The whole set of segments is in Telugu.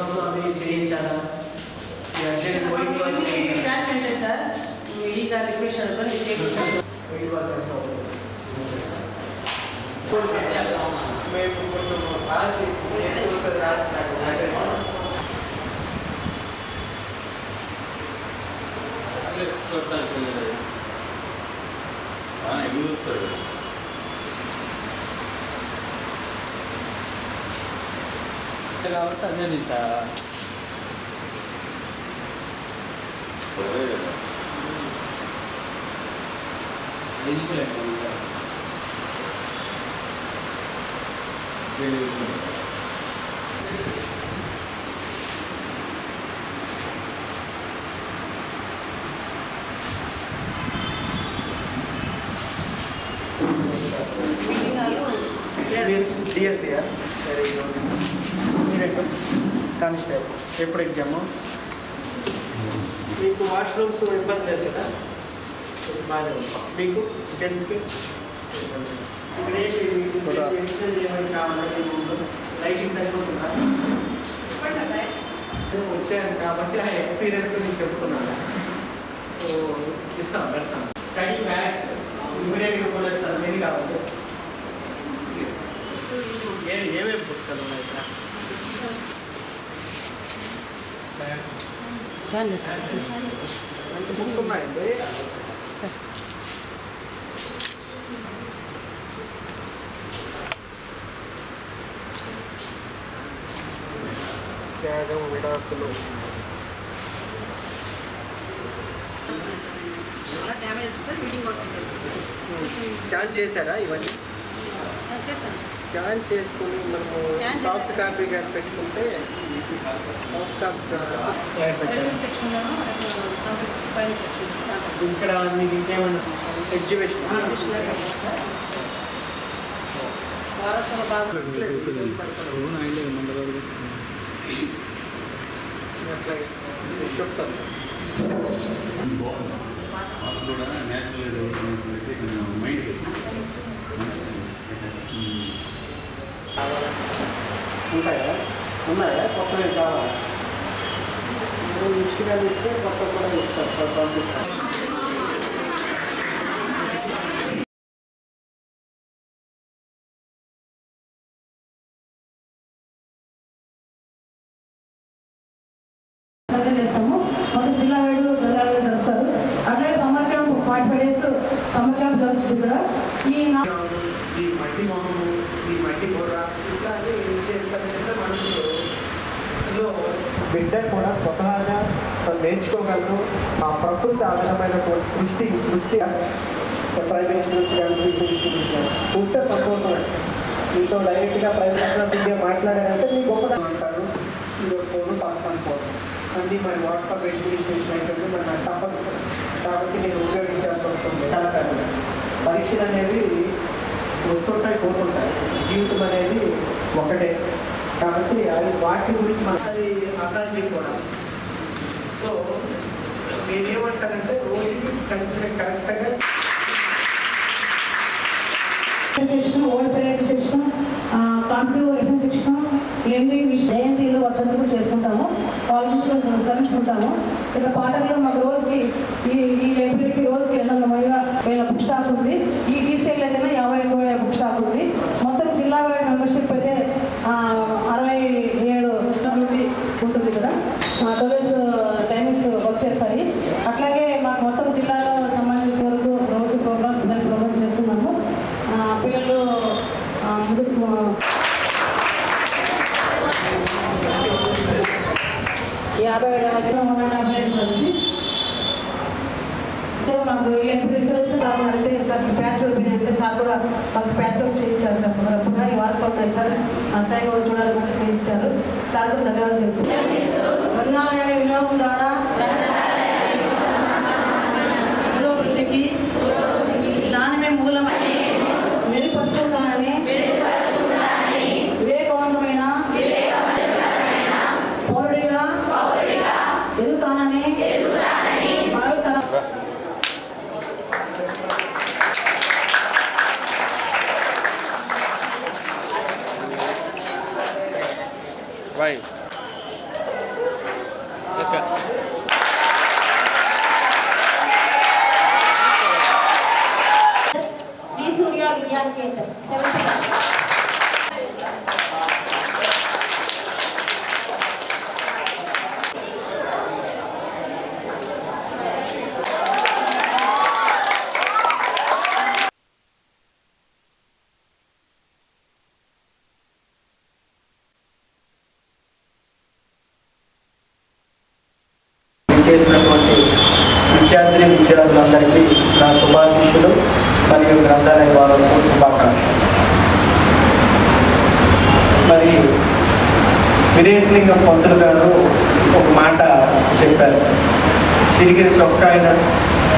వైట్ బాక్స్ అవి చేయించాలా ఈ అర్జెంట్ వైట్ బాక్స్ చేయించాలా? క్యాష్ అంటే సార్ ఈ గారి రిక్వెస్ట్ అనుకొని చేయించాను వైట్ బాక్స్ ఎంత అవుతుంది? మేము కొంచెం రాసి ఏది వస్తుంది రాసి నాకు అడ్రస్ ఎన్ని చూస్తారు కాబట్టి అదే సార్ అదే వెరీ గుడ్ మీరేంటో కానిస్టేబుల్ ఎప్పుడు ఎగ్జాము? మీకు వాష్రూమ్స్ ఇబ్బంది లేదు కదా? బాగానే ఉంది. మీకు జెంట్స్కి? ఇక్కడ ఏమైనా కావాలా మీకు లైటింగ్ సరిపోతుందా? వచ్చాను కాబట్టి ఆ ఎక్స్పీరియన్స్ నేను చెప్తున్నాను. సో ఇస్తాం పెడతాం. స్టడీ బ్యాగ్స్ ఇమీడియట్గా పోలేస్తాను నేను కాబట్టి ఏమి ఏమేమి పుస్తకాలు ఉన్నాయి ఇక్కడ కానీ సార్ మంచి బుక్స్ ఉన్నాయండి సార్ త్యాగం విడాకులు చాలా డ్యామేజ్ సార్ మీటింగ్ కొట్టుకుంటే స్కాన్ చేశారా ఇవన్నీ? చేస్తాను స్కాన్ చేసుకుని మనము సాఫ్ట్ కాపీ కానీ పెట్టుకుంటే సాఫ్ట్ కాపీ ఇక్కడ మీకు ఇంకేమన్నా ఎగ్జిబిషన్ చెప్తాను. కూడా న్యాచురల్ డెవలప్మెంట్ అయితే కొంచెం మైండ్ ఉంటాయా ఉన్నాయా కొత్తవి కావాలి ఇష్టంగా ఇస్తే కొత్త కూడా ఇస్తారు సార్ పంపిస్తాను చేస్తాము. మొత్తం జిల్లా వేడు జిల్లాలో జరుపుతారు. అట్లాగే summer camp forty five days summer camp జరుగుతుంది ఇక్కడ. ఈ బిడ్డ కూడా స్వతహాగా తను నేర్చుకోగలరు. ఆ ప్రకృతి ఆధారమైనటువంటి సృష్టి సృష్టి ప్రైమ్ మినిస్టర్ నుంచి కానీ చీఫ్ మినిస్టర్ నుంచి కానీ చూస్తే సంతోషం మీతో డైరెక్ట్గా ప్రైమ్ మినిస్టర్ ఆఫ్ ఇండియా మాట్లాడారంటే మీ గొప్పగా అంటారు. మీరు ఫోన్ పాస్ అనుకోవడం అన్నీ మరి వాట్సాప్ అడ్మినిస్ట్రేషన్ అయితే మరి నాకు తప్పదు. కాబట్టి నేను ఉపయోగించాల్సి వస్తుంది. కళాకారులు పరీక్షలు అనేవి వస్తుంటాయి పోతుంటాయి. జీవితం అనేది ఒకటే. కాబట్టి అది వాటి గురించి మన అది అసాధ్యం కూడా సో నేనేమంటానంటే రోజుకి కంచె కరెక్ట్గా శిక్షణ old parent section computer reference శిక్షణ క్లీనింగ్ జయంతిలో వర్తంతులు చేసుకుంటాము కాలేజీలో సంస్కరించుకుంటాము ఇక్కడ పాటల్లో మాకు రోజుకి ఈ ఈ లైబ్రరీకి రోజుకి ఎనిమిది వందల వేల బుక్ స్టాక్ ఉంది. ఈ టీసీఎల్ అయితే యాభై ఎక్కువ బుక్ స్టాక్ ఉంది. మొత్తం జిల్లా మెంబర్షిప్ అయితే అరవై ఏడు నుండి ఉంటుంది ఇక్కడ ట్వెల్వ్ టైమింగ్స్ వర్క్ అట్లాగే మాకు మొత్తం జిల్లాలో సంబంధించిన వరకు రోజు ప్రోగ్రామ్స్ ఇలాంటి ప్రోగ్రామ్స్ చేస్తున్నాము. పిల్లలు ముందుకు యాభై ఏడు మధ్యలో ఉన్న డెబ్బై ఐదు కలిసి ఇప్పుడు మాకు ఇంట్రొడక్షన్ కావాలంటే సార్ ప్యాచ్ ఓపెన్ అంటే సార్ కూడా మాకు ప్యాచ్ వర్క్ చేయించారు తప్పకుండా ఉన్నాయి సార్ సైన్ కూడా చూడాలనుకుంటే చేయించారు. సార్ కూడా ధన్యవాదాలు చెప్తున్నాను గ్రంథాలయాల వినియోగం ద్వారా విజ్ఞాన కేంద్రం సెవెంత్ చేసినటువంటి విద్యార్థిని విద్యార్థులందరికీ నా శుభాశిష్యులు. మరియు గ్రంథాలయ వారోత్సవ శుభాకాంక్షలు మరి వీరేశలింగం పంతులు గారు ఒక మాట చెప్పారు. సిరిగిరి చొక్కాయన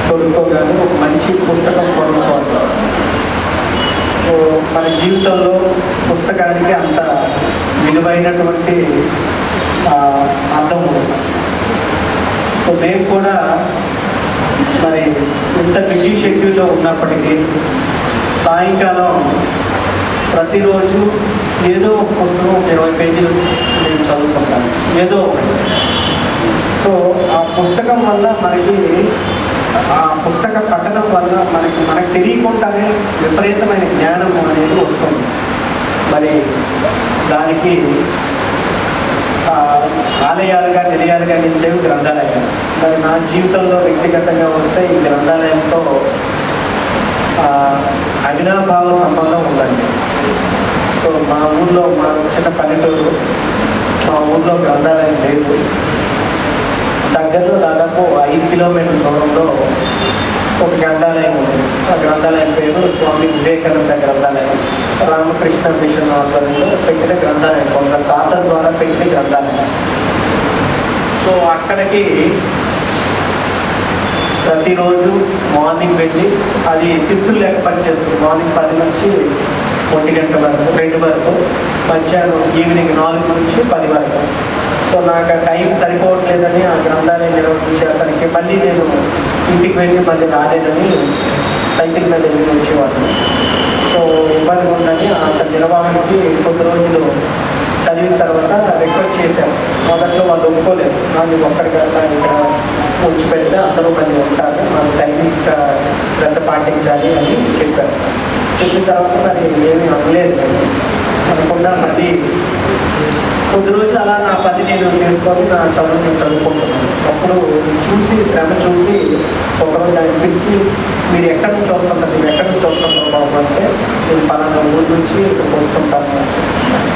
కొనుక్కోగాను ఒక మంచి పుస్తకం కొనుక్కోవాలి మన జీవితంలో పుస్తకానికి అంత విలువైనటువంటి అర్థం ఉంది. సో మేము కూడా మరి ఇంత బిజీ షెడ్యూల్లో ఉన్నప్పటికీ సాయంకాలం ప్రతిరోజు ఏదో ఒక పుస్తకం ఒక ఇరవై పేజీలు నేను చదువుకుంటాను. ఏదో సో ఆ పుస్తకం వల్ల మనకి ఆ పుస్తక పఠనం వల్ల మనకి మనకు తెలియకుండానే విపరీతమైన జ్ఞానం అనేది వస్తుంది. మరి దానికి ఆలయాలుగా నిలయాలుగా నిలిచేవి గ్రంథాలయాలు మరి నా జీవితంలో వ్యక్తిగతంగా వస్తే ఈ గ్రంథాలయంతో ఆ, అవినాభావ సంబంధం ఉందండి. సో మా ఊళ్ళో మా చిన్న పల్లెటూరు మా ఊళ్ళో గ్రంథాలయం లేదు. దగ్గరలో దాదాపు ఐదు కిలోమీటర్ల దూరంలో ఒక గ్రంథాలయం ఉంది. ఆ గ్రంథాలయం పేరు స్వామి వివేకానంద గ్రంథాలయం. రామకృష్ణ మిషన్ ఆధ్వర్యంలో పెట్టిన గ్రంథాలయం. కొంత తాత ద్వారా పెట్టిన గ్రంథాలయం. సో అక్కడికి ప్రతిరోజు మార్నింగ్ వెళ్ళి అది షిఫ్ట్ లేక పనిచేస్తుంది మార్నింగ్ పది నుంచి ఒంటి గంట వరకు రెండు వరకు మధ్యాహ్నం ఈవినింగ్ నాలుగు నుంచి పది వరకు. సో నాకు ఆ టైం సరిపోవట్లేదని ఆ గ్రంథాలయం నిర్వహించే అతనికి మళ్ళీ నేను ఇంటికి వెళ్ళి మళ్ళీ రాలేదని సైకిల్ మీద వెళ్ళి వచ్చేవాడిని. సో ఇబ్బందిగా ఉందని అంత నిర్వహణకి కొద్ది రోజులు చదివిన తర్వాత రిక్వెస్ట్ చేశాను. మొదట్లో వాళ్ళు ఒప్పుకోలేదు. నాకు ఒక్కడికల్లా ఇక్కడ ఉంచి పెడితే అందరూ మళ్ళీ ఉంటారు. వాళ్ళు టైమింగ్స్ శ్రద్ధ పాటించాలి అని చెప్పారు. చెప్పిన తర్వాత మరి ఏమీ అనలేదు. నేను. మళ్ళీ. కొద్ది రోజులు అలా నా పని నేను చేసుకొని నా చదువు నేను చదువుకుంటున్నాను. అప్పుడు చూసి శ్రమ చూసి ఒకరోజు ఆయన పిలిచి మీరు ఎక్కడి నుంచి వస్తుంటారు? మీరు ఎక్కడి నుంచి వస్తుంటారు బాబు? అంటే నేను పలానా ఊరు నుంచి ఇక్కడికి వస్తుంటాను.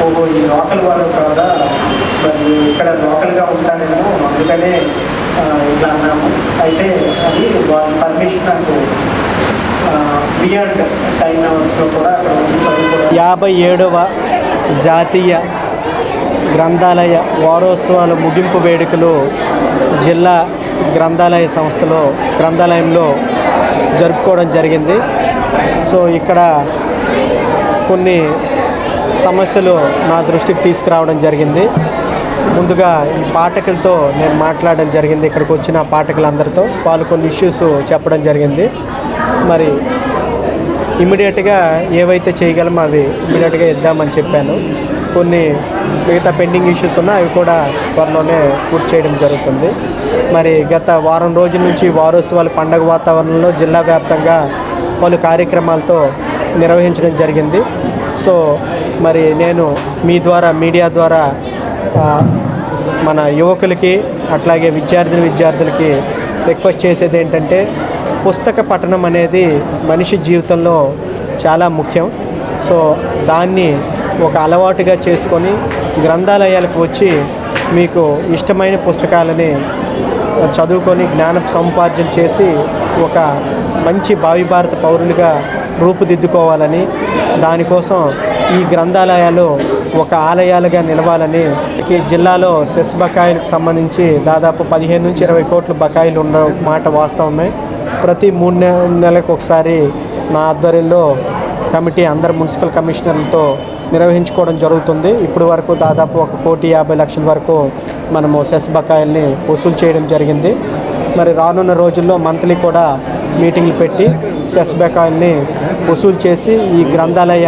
ఓహో ఈ లోకల్ వాళ్ళు కదా? మరి ఇక్కడ లోకల్గా ఉంటానేమో అందుకనే ఇట్లా అన్నాము అయితే అది వాళ్ళ పర్మిషన్ నాకు బియాండ్ టైం అవర్స్లో కూడా అక్కడ చదువుకోవడం. యాభై ఏడవ జాతీయ గ్రంథాలయ వారోత్సవాల ముగింపు వేడుకలు జిల్లా గ్రంథాలయ సంస్థలో గ్రంథాలయంలో జరుపుకోవడం జరిగింది. సో ఇక్కడ కొన్ని సమస్యలు నా దృష్టికి తీసుకురావడం జరిగింది. ముందుగా ఈ పాఠకులతో నేను మాట్లాడడం జరిగింది. ఇక్కడికి వచ్చిన పాఠకులందరితో వాళ్ళు కొన్ని ఇష్యూస్ చెప్పడం జరిగింది. మరి ఇమీడియట్గా ఏవైతే చేయగలమో అవి ఇమీడియట్గా ఇద్దామని చెప్పాను. కొన్ని మిగతా పెండింగ్ ఇష్యూస్ ఉన్నా అవి కూడా త్వరలోనే పూర్తి చేయడం జరుగుతుంది. మరి గత వారం రోజుల నుంచి వారోత్సవాల పండగ వాతావరణంలో జిల్లా వ్యాప్తంగా పలు కార్యక్రమాలతో నిర్వహించడం జరిగింది. సో మరి నేను మీ ద్వారా మీడియా ద్వారా మన యువకులకి అట్లాగే విద్యార్థిని విద్యార్థులకి రిక్వెస్ట్ చేసేది ఏంటంటే పుస్తక పఠనం అనేది మనిషి జీవితంలో చాలా ముఖ్యం. సో దాన్ని ఒక అలవాటుగా చేసుకొని గ్రంథాలయాలకు వచ్చి మీకు ఇష్టమైన పుస్తకాలని చదువుకొని జ్ఞాన సముపార్జన చేసి ఒక మంచి భావి భారత పౌరులుగా రూపుదిద్దుకోవాలని దానికోసం ఈ గ్రంథాలయాలు ఒక ఆలయాలుగా నిలవాలని ఈ జిల్లాలో సెస్ బకాయిలకు సంబంధించి దాదాపు పదిహేను నుంచి ఇరవై కోట్ల బకాయిలు ఉన్న మాట వాస్తవమే. ప్రతి మూడు నె నెలలకు ఒకసారి నా ఆధ్వర్యంలో కమిటీ అందరు మున్సిపల్ కమిషనర్లతో నిర్వహించుకోవడం జరుగుతుంది. ఇప్పుడు వరకు దాదాపు ఒక కోటి యాభై లక్షల వరకు మనము సెస్ బకాయిల్ని వసూలు చేయడం జరిగింది. మరి రానున్న రోజుల్లో మంత్లీ కూడా మీటింగ్లు పెట్టి సెస్ బకాయిల్ని వసూలు చేసి ఈ గ్రంథాలయ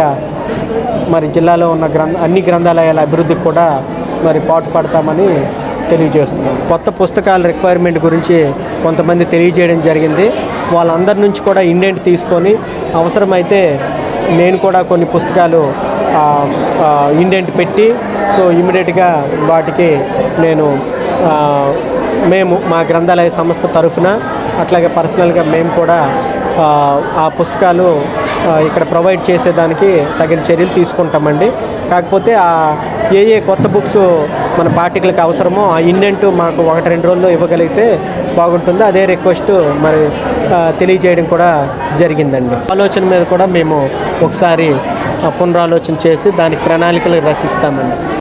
మరి జిల్లాలో ఉన్న గ్రంథ అన్ని గ్రంథాలయాల అభివృద్ధికి కూడా మరి పాటు పడతామని తెలియజేస్తున్నాం. కొత్త పుస్తకాల రిక్వైర్మెంట్ గురించి కొంతమంది తెలియజేయడం జరిగింది. వాళ్ళందరి నుంచి కూడా ఇండెంట్ తీసుకొని అవసరమైతే నేను కూడా కొన్ని పుస్తకాలు ఇండెంట్ పెట్టి సో ఇమీడియట్గా వాటికి నేను మేము మా గ్రంథాలయ సంస్థ తరఫున అట్లాగే పర్సనల్గా మేము కూడా ఆ, పుస్తకాలు ఇక్కడ ప్రొవైడ్ చేసేదానికి తగిన చర్యలు తీసుకుంటామండి. కాకపోతే ఆ ఏ ఏ కొత్త బుక్స్ మన పార్టికలకు అవసరమో ఆ ఇండెంట్ మాకు ఒకటి రెండు రోజుల్లో ఇవ్వగలిగితే బాగుంటుంది. అదే రిక్వెస్ట్ మరి తెలియజేయడం కూడా జరిగిందండి. ఆలోచన మీద కూడా మేము ఒకసారి పునరాలోచన చేసి దానికి ప్రణాళికలు రచిస్తామండి.